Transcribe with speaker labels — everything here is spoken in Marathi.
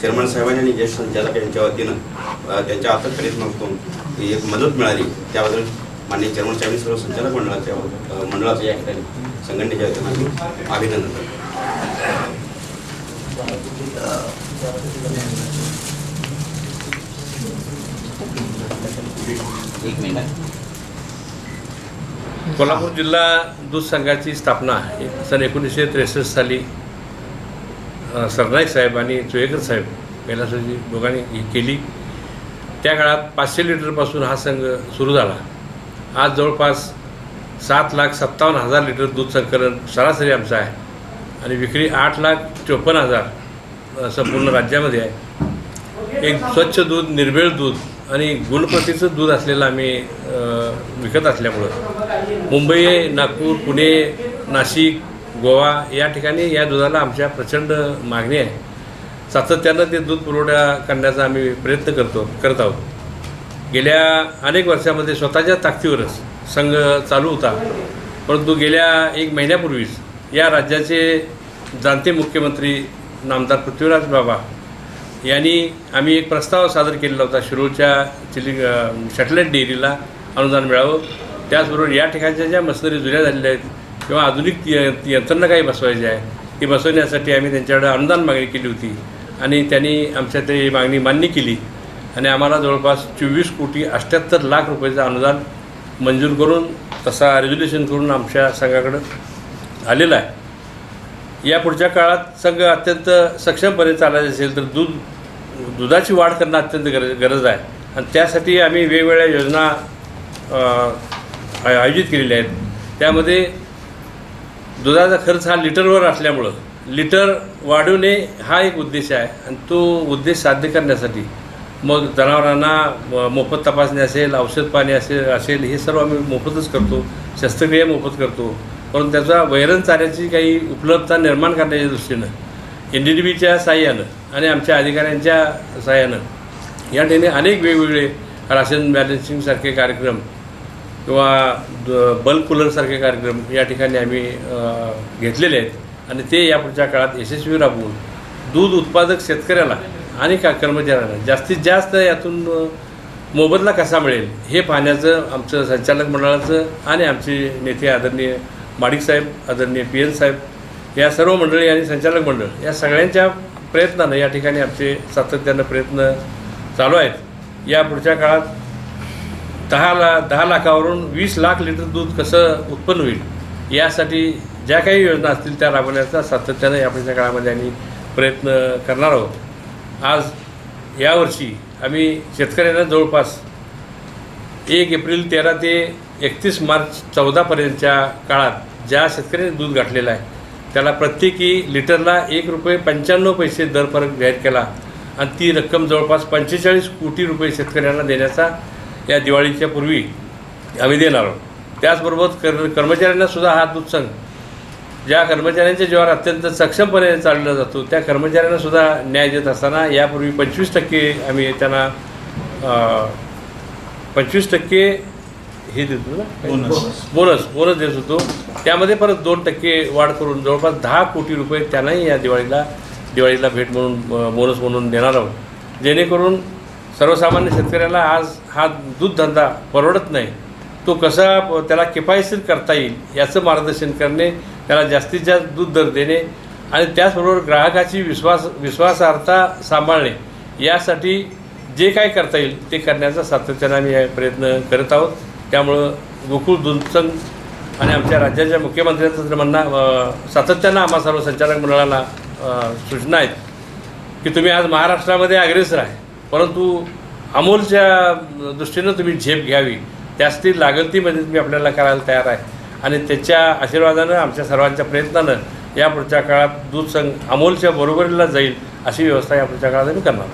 Speaker 1: चेअरमन साहेबांनी आणि ज्येष्ठ संचालक यांच्या वतीनं त्यांच्या अथक प्रयत्नातून ही एक मदत मिळाली. त्याबद्दल माननीय चेअरमन साहेबांनी सर्व संचालक मंडळाच्या मंडळाचं या ठिकाणी संघटनेच्या वतीनं आम्ही अभिनंदन करतो.
Speaker 2: एक मिनिट.
Speaker 3: कोल्हापूर जिल्हा दूध संघाची स्थापना सन एकोणीसशे त्रेसष्ट साली सरनाईक साहेब आणि चुयेकर साहेब कैलासाची दोघांनी ही केली. त्या काळात पाचशे लिटरपासून हा संघ सुरू झाला. आज जवळपास सात लाख सत्तावन्न हजार लिटर दूध संकलन सरासरी आमचं आहे. आणि विक्री आठ लाख चोपन्न हजार संपूर्ण राज्यामध्ये आहे. एक स्वच्छ दूध निर्भेळ दूध आणि गुणप्रतीचं दूध असलेलं आम्ही विकत असल्यामुळं. मुंबई नागपूर पुणे नाशिक गोवा या ठिकाणी या दुधाला आमच्या प्रचंड मागणी आहे. सातत्यानं ते दूध पुरवठा करण्याचा आम्ही प्रयत्न करतो करत आहोत. गेल्या अनेक वर्षामध्ये स्वतःच्या ताकदीवरच संघ चालू होता. परंतु गेल्या एक महिन्यापूर्वीच या राज्याचे जाणते मुख्यमंत्री नामदार पृथ्वीराज बाबा यांनी आम्ही एक प्रस्ताव सादर केलेला होता शिरूरच्या चिली सॅटेलाईट डेअरीला अनुदान मिळावं. त्याचबरोबर या ठिकाणच्या ज्या मशनरी जुन्या झालेल्या आहेत किंवा आधुनिक य- यंत्रणा काही बसवायची आहे ती बसवण्यासाठी आम्ही त्यांच्याकडे अनुदान मागणी केली होती. आणि त्यांनी आमच्या ते मागणी मान्य केली. आणि आम्हाला जवळपास चोवीस कोटी अठ्ठ्याहत्तर लाख रुपयाचं अनुदान मंजूर करून तसा रेझोल्युशन करून आमच्या संघाकडं आलेला आहे. या पुढच्या काळात संघ अत्यंत सक्षमपणे चालायचं असेल तर दूध दुधाची वाढ करणं अत्यंत गरज गरज आहे. आणि त्यासाठी आम्ही वेगवेगळ्या योजना आय- आयोजित केलेल्या आहेत. त्यामध्ये दुधाचा खर्च हा लिटरवर असल्यामुळं लिटर वाढवणे हा एक उद्देश आहे आणि तो उद्देश साध्य करण्यासाठी मग जनावरांना म- मोफत तपासणी असेल औषध पाणी असेल असेल हे सर्व आम्ही मोफतच करतो शस्त्रक्रिया मोफत करतो. परंतु त्याचा वैरण चाऱ्याची काही उपलब्धता निर्माण करण्याच्या दृष्टीनं एन डी डी बीच्या साह्यानं आणि आमच्या अधिकाऱ्यांच्या साह्यानं या ठिकाणी अनेक वेगवेगळे राशन बॅलन्सिंगसारखे कार्यक्रम किंवा द- बल्क कूलरसारखे कार्यक्रम या ठिकाणी आम्ही घेतलेले आहेत. आणि ते यापुढच्या काळात यशस्वी राबवून दूध उत्पादक शेतकऱ्याला आणि का कर्मचाऱ्यांना जास्तीत जास्त यातून मोबदला कसा मिळेल हे पाहण्याचं आमचं संचालक मंडळाचं आणि आमचे नेते आदरणीय माडिक साहेब आदरणीय पी एन साहेब या सर्व मंडळी आणि संचालक मंडळ या सगळ्यांच्या प्रयत्नानं या ठिकाणी आमचे सातत्यानं प्रयत्न चालू आहेत. या पुढच्या काळात दहा ला दहा लाखावरून वीस लाख लिटर दूध कसं उत्पन्न होईल? यासाठी ज्या काही योजना असतील त्या राबवण्याचा सातत्याने आपल्या काळामध्ये आम्ही प्रयत्न करणार आहोत. आज यावर्षी आम्ही शेतकऱ्यांना जवळपास एक एप्रिल तेरा ते एकतीस मार्च चौदापर्यंतच्या काळात ज्या शेतकऱ्यांनी दूध गाठलेलं आहे त्याला प्रत्येकी लिटरला एक रुपये पंच्याण्णव पैसे दर फरक जाहीर केला आणि ती रक्कम जवळपास पंचेचाळीस कोटी रुपये शेतकऱ्यांना देण्याचा या दिवाळीच्या पूर्वी आम्ही देणार आहोत. त्याचबरोबर कर कर्मचाऱ्यांना सुद्धा हा दूध संघ ज्या कर्मचाऱ्यांच्या जीवावर अत्यंत सक्षमपणे चालवला जातो त्या कर्मचाऱ्यांना सुद्धा न्याय देत असताना यापूर्वी पंचवीस टक्के आम्ही त्यांना पंचवीस टक्के हे देतो ना? बोनस. बोनस देत होतो. त्यामध्ये परत दोन टक्के वाढ करून जवळपास दहा कोटी रुपये त्यांनाही या दिवाळीला दिवाळीला भेट म्हणून बोनस म्हणून देणार आहोत. जेणेकरून सर्वसामान्य शेतकऱ्याला आज हा दूध धंदा परवडत नाही. तो कसा त्याला किफायतशीर करता येईल याचं मार्गदर्शन करणे त्याला जास्तीत जास्त दूध दर देणे आणि त्याचबरोबर ग्राहकाची विश्वास विश्वासार्हता सांभाळणे यासाठी जे काय करता येईल ते करण्याचा सातत्याने आम्ही प्रयत्न करत आहोत. त्यामुळं गोकुळ दुधसंघ आणि आमच्या राज्याच्या मुख्यमंत्र्यांचं तर म्हणणं सातत्यानं आम्हा सर्व संचालक मंडळाला सूचना आहेत की तुम्ही आज महाराष्ट्रामध्ये अग्रेसर आहे. परंतु अमोलच्या दृष्टीनं तुम्ही झेप घ्यावी. त्यासाठी लागेल ती मदत म्हणजे मी आपल्याला करायला तयार आहे. आणि त्याच्या आशीर्वादानं आमच्या सर्वांच्या प्रयत्नानं या पुढच्या काळात दूध संघ अमोलच्या बरोबरीला जाईल अशी व्यवस्था या पुढच्या काळात आम्ही करणार